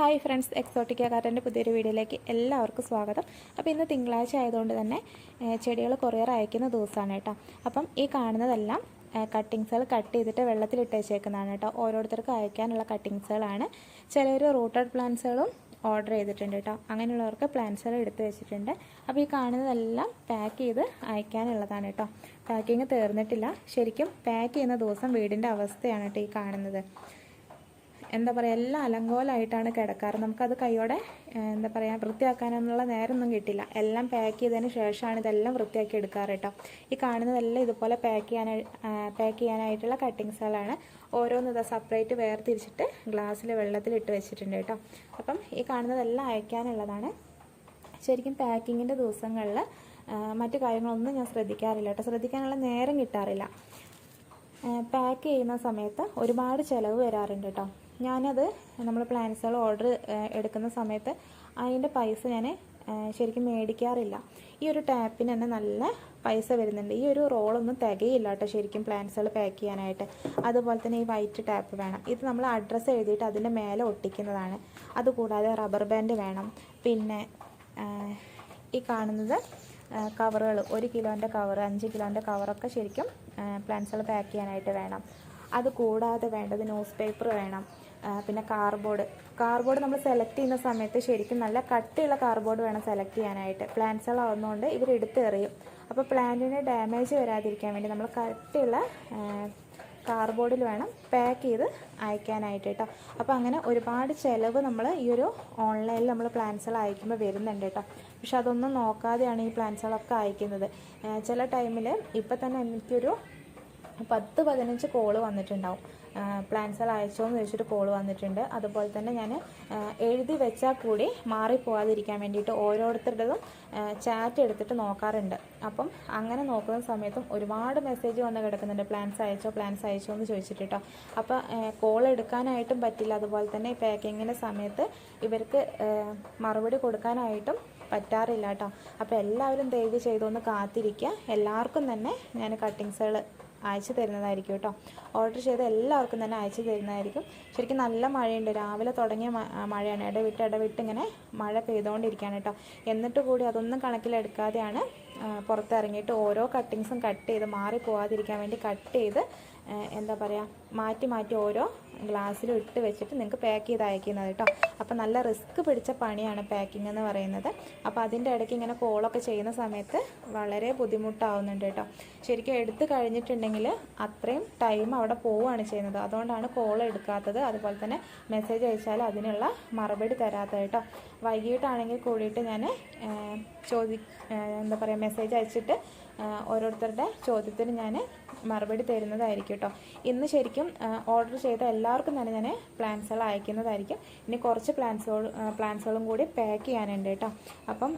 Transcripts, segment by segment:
Hi friends Exotica കാർട്ടന്റെ പുതിയൊരു വീഡിയോയിലേക്ക് എല്ലാവർക്കും സ്വാഗതം. അപ്പോൾ ഇന്ന് തിങ്കളാഴ്ച ആയതുകൊണ്ട് തന്നെ ചെടികൾ കൊറിയർ അയക്കുന്ന ദിവസമാണ് കേട്ടോ. അപ്പം ഈ കാണുന്നതെല്ലാം കട്ടിങ്സുകൾ കട്ട് ചെയ്തിട്ട് വെള്ളത്തിലിട്ട് വെച്ചേക്കുന്നതാണ് കേട്ടോ. ഓരോരുത്തർക്കും അയക്കാനുള്ള കട്ടിങ്സുകളാണ്. ചിലർ റൂട്ടഡ് പ്ലാന്റ്സുകളും ഓർഡർ ചെയ്തിട്ടുണ്ട് കേട്ടോ. അങ്ങനെയുള്ളവർക്ക് പ്ലാന്റ്സുകൾ എടുത്തു വെച്ചിട്ടുണ്ട്. അപ്പോൾ ഈ കാണുന്നതെല്ലാം പാക്ക് ചെയ്ത് അയക്കാനുള്ളതാണ് കേട്ടോ. പാക്കിങ് തീർന്നിട്ടില്ല. ശരിക്കും പാക്ക് ചെയ്യുന്ന ദിവസം വീടിന്റെ അവസ്ഥയാണ് കേട്ടോ ഈ കാണുന്നത്. എന്താ പറയുക എല്ലാം അലങ്കോലമായിട്ടാണ് കിടക്കാറ്. നമുക്കത് കൈയോടെ എന്താ പറയുക വൃത്തിയാക്കാനൊന്നുള്ള നേരമൊന്നും കിട്ടില്ല. എല്ലാം പാക്ക് ചെയ്തതിന് ശേഷമാണ് ഇതെല്ലാം വൃത്തിയാക്കി എടുക്കാറ് കേട്ടോ. ഈ കാണുന്നതെല്ലാം ഇതുപോലെ പാക്ക് ചെയ്യാനായി പാക്ക് ചെയ്യാനായിട്ടുള്ള കട്ടിങ്സുകളാണ്. ഓരോന്ന് ഇതാ സെപ്പറേറ്റ് വേർതിരിച്ചിട്ട് ഗ്ലാസ്സിൽ വെള്ളത്തിലിട്ട് വെച്ചിട്ടുണ്ട് കേട്ടോ. അപ്പം ഈ കാണുന്നതെല്ലാം അയക്കാനുള്ളതാണ്. ശരിക്കും പാക്കിങ്ങിന്റെ ദിവസങ്ങളിൽ മറ്റു കാര്യങ്ങളൊന്നും ഞാൻ ശ്രദ്ധിക്കാറില്ല കേട്ടോ. ശ്രദ്ധിക്കാനുള്ള നേരം കിട്ടാറില്ല. പാക്ക് ചെയ്യുന്ന സമയത്ത് ഒരുപാട് ചിലവ് വരാറുണ്ട് കേട്ടോ. ഞാനത് നമ്മൾ പ്ലാൻസുകൾ ഓർഡർ എടുക്കുന്ന സമയത്ത് അതിന്റെ പൈസ ഞാൻ ശരിക്കും മേടിക്കാറില്ല. ഈ ഒരു ടാപ്പിന് തന്നെ നല്ല പൈസ വരുന്നുണ്ട്. ഈ ഒരു റോളൊന്നും തികയില്ല കേട്ടോ ശരിക്കും പ്ലാൻസുകൾ പാക്ക് ചെയ്യാനായിട്ട്. അതുപോലെ തന്നെ ഈ വൈറ്റ് ടാപ്പ് വേണം. ഇത് നമ്മൾ അഡ്രസ്സ് എഴുതിയിട്ട് അതിന്റെ മേലെ ഒട്ടിക്കുന്നതാണ്. അതുകൂടാതെ റബ്ബർ ബാൻഡ് വേണം. പിന്നെ ഈ കാണുന്നത് കവറുകൾ ഒരു കിലോന്റെ കവർ അഞ്ച് കിലോന്റെ കവറൊക്കെ ശരിക്കും പ്ലാന്റ്സുകൾ പാക്ക് ചെയ്യാനായിട്ട് വേണം. അത് കൂടാതെ വേണ്ടത് ന്യൂസ് പേപ്പർ വേണം പിന്നെ കാർബോർഡ് കാർബോർഡ് നമ്മൾ സെലക്ട് ചെയ്യുന്ന സമയത്ത് ശരിക്കും നല്ല കട്ടിയുള്ള കാർബോർഡ് വേണം സെലക്ട് ചെയ്യാനായിട്ട്. പ്ലാന്റ്സുകളാവുന്നതുകൊണ്ട് ഇവർ എടുത്തെറിയും അപ്പോൾ പ്ലാന്റിന് ഡാമേജ് വരാതിരിക്കാൻ വേണ്ടി നമ്മൾ കട്ടിയുള്ള കാർബോർഡിൽ വേണം പാക്ക് ചെയ്ത് അയക്കാനായിട്ട് കേട്ടോ അപ്പോൾ അങ്ങനെ ഒരുപാട് ചിലവ് നമ്മൾ ഈ ഒരു ഓൺലൈനിൽ നമ്മൾ പ്ലാൻസുകൾ അയക്കുമ്പോൾ വരുന്നുണ്ട് കേട്ടോ പക്ഷെ അതൊന്നും നോക്കാതെയാണ് ഈ പ്ലാൻസുകളൊക്കെ അയക്കുന്നത്. ചില ടൈമിൽ ഇപ്പം തന്നെ എനിക്കൊരു പത്ത് പതിനഞ്ച് കോൾ വന്നിട്ടുണ്ടാവും. പ്ലാൻസുകൾ അയച്ചോ എന്ന് ചോദിച്ചിട്ട് കോൾ വന്നിട്ടുണ്ട്. അതുപോലെ തന്നെ ഞാൻ എഴുതി വെച്ചാൽ കൂടി മാറിപ്പോവാതിരിക്കാൻ വേണ്ടിയിട്ട് ഓരോരുത്തരുടേതും ചാറ്റ് എടുത്തിട്ട് നോക്കാറുണ്ട്. അപ്പം അങ്ങനെ നോക്കുന്ന സമയത്തും ഒരുപാട് മെസ്സേജ് വന്ന് കിടക്കുന്നുണ്ട്. പ്ലാൻസ് അയച്ചോ പ്ലാൻസ് അയച്ചോ എന്ന് ചോദിച്ചിട്ട് കേട്ടോ അപ്പോൾ കോൾ എടുക്കാനായിട്ടും പറ്റില്ല. അതുപോലെ തന്നെ പാക്കിങ്ങിന്റെ സമയത്ത് ഇവർക്ക് മറുപടി കൊടുക്കാനായിട്ടും പറ്റാറില്ല കേട്ടോ അപ്പോൾ എല്ലാവരും ദയവ് ചെയ്തൊന്ന് കാത്തിരിക്കുക എല്ലാവർക്കും തന്നെ ഞാൻ കട്ടിങ്സുകൾ അയച്ചു തരുന്നതായിരിക്കും കേട്ടോ. ഓർഡർ ചെയ്ത എല്ലാവർക്കും തന്നെ അയച്ചു തരുന്നതായിരിക്കും. ശരിക്കും നല്ല മഴയുണ്ട്. രാവിലെ തുടങ്ങിയ മഴയാണ്. ഇടവിട്ട് ഇടവിട്ട് ഇങ്ങനെ മഴ പെയ്തുകൊണ്ടിരിക്കുകയാണ് കേട്ടോ. എന്നിട്ട് കൂടി അതൊന്നും കണക്കിലെടുക്കാതെയാണ് പുറത്തിറങ്ങിയിട്ട് ഓരോ കട്ടിങ്സും കട്ട് ചെയ്ത് മാറി പോവാതിരിക്കാൻ വേണ്ടി കട്ട് ചെയ്ത് എന്താ പറയുക മാറ്റി മാറ്റി ഓരോ ഗ്ലാസ്സിലും ഇട്ട് വെച്ചിട്ട് നിങ്ങൾക്ക് പാക്ക് ചെയ്ത് അയക്കുന്നത് കേട്ടോ. അപ്പോൾ നല്ല റിസ്ക് പിടിച്ച പണിയാണ് പാക്കിംഗ് എന്ന് പറയുന്നത്. അപ്പോൾ അതിന്റെ ഇടയ്ക്ക് ഇങ്ങനെ കോളൊക്കെ ചെയ്യുന്ന സമയത്ത് വളരെ ബുദ്ധിമുട്ടാവുന്നുണ്ട് കേട്ടോ. ശരിക്കും എടുത്തു കഴിഞ്ഞിട്ടുണ്ടെങ്കിൽ അത്രയും ടൈം അവിടെ പോവുകയാണ് ചെയ്യുന്നത്. അതുകൊണ്ടാണ് കോൾ എടുക്കാത്തത്. അതുപോലെ തന്നെ മെസ്സേജ് അയച്ചാൽ അതിനുള്ള മറുപടി തരാത്തത് കേട്ടോ. വൈകിട്ടാണെങ്കിൽ കൂടിയിട്ട് ഞാൻ ചോദി എന്താ പറയുക മെസ്സേജ് അയച്ചിട്ട് ഓരോരുത്തരുടെ ചോദ്യത്തിന് ഞാൻ മറുപടി തരുന്നതായിരിക്കും കേട്ടോ ഇന്ന് ശരിക്കും ഓർഡർ ചെയ്ത എല്ലാവർക്കും തന്നെ ഞാൻ പ്ലാൻസുകൾ അയക്കുന്നതായിരിക്കും. ഇനി കുറച്ച് പ്ലാൻസുകൾ പ്ലാൻസുകളും കൂടി പാക്ക് ചെയ്യാനുണ്ട് കേട്ടോ അപ്പം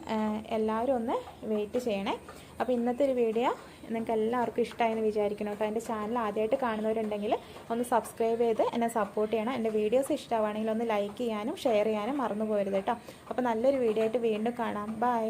എല്ലാവരും ഒന്ന് വെയിറ്റ് ചെയ്യണേ. അപ്പോൾ ഇന്നത്തെ ഒരു വീഡിയോ നിങ്ങൾക്ക് എല്ലാവർക്കും ഇഷ്ടമായെന്ന് വിചാരിക്കണം കേട്ടോ എന്റെ ചാനൽ ആദ്യമായിട്ട് കാണുന്നവരുണ്ടെങ്കിൽ ഒന്ന് സബ്സ്ക്രൈബ് ചെയ്ത് എന്നെ സപ്പോർട്ട് ചെയ്യണം. എന്റെ വീഡിയോസ് ഇഷ്ടമാണെങ്കിൽ ഒന്ന് ലൈക്ക് ചെയ്യാനും ഷെയർ ചെയ്യാനും മറന്നു പോകരുത് കേട്ടോ അപ്പോൾ നല്ലൊരു വീഡിയോ ആയിട്ട് വീണ്ടും കാണാം. ബൈ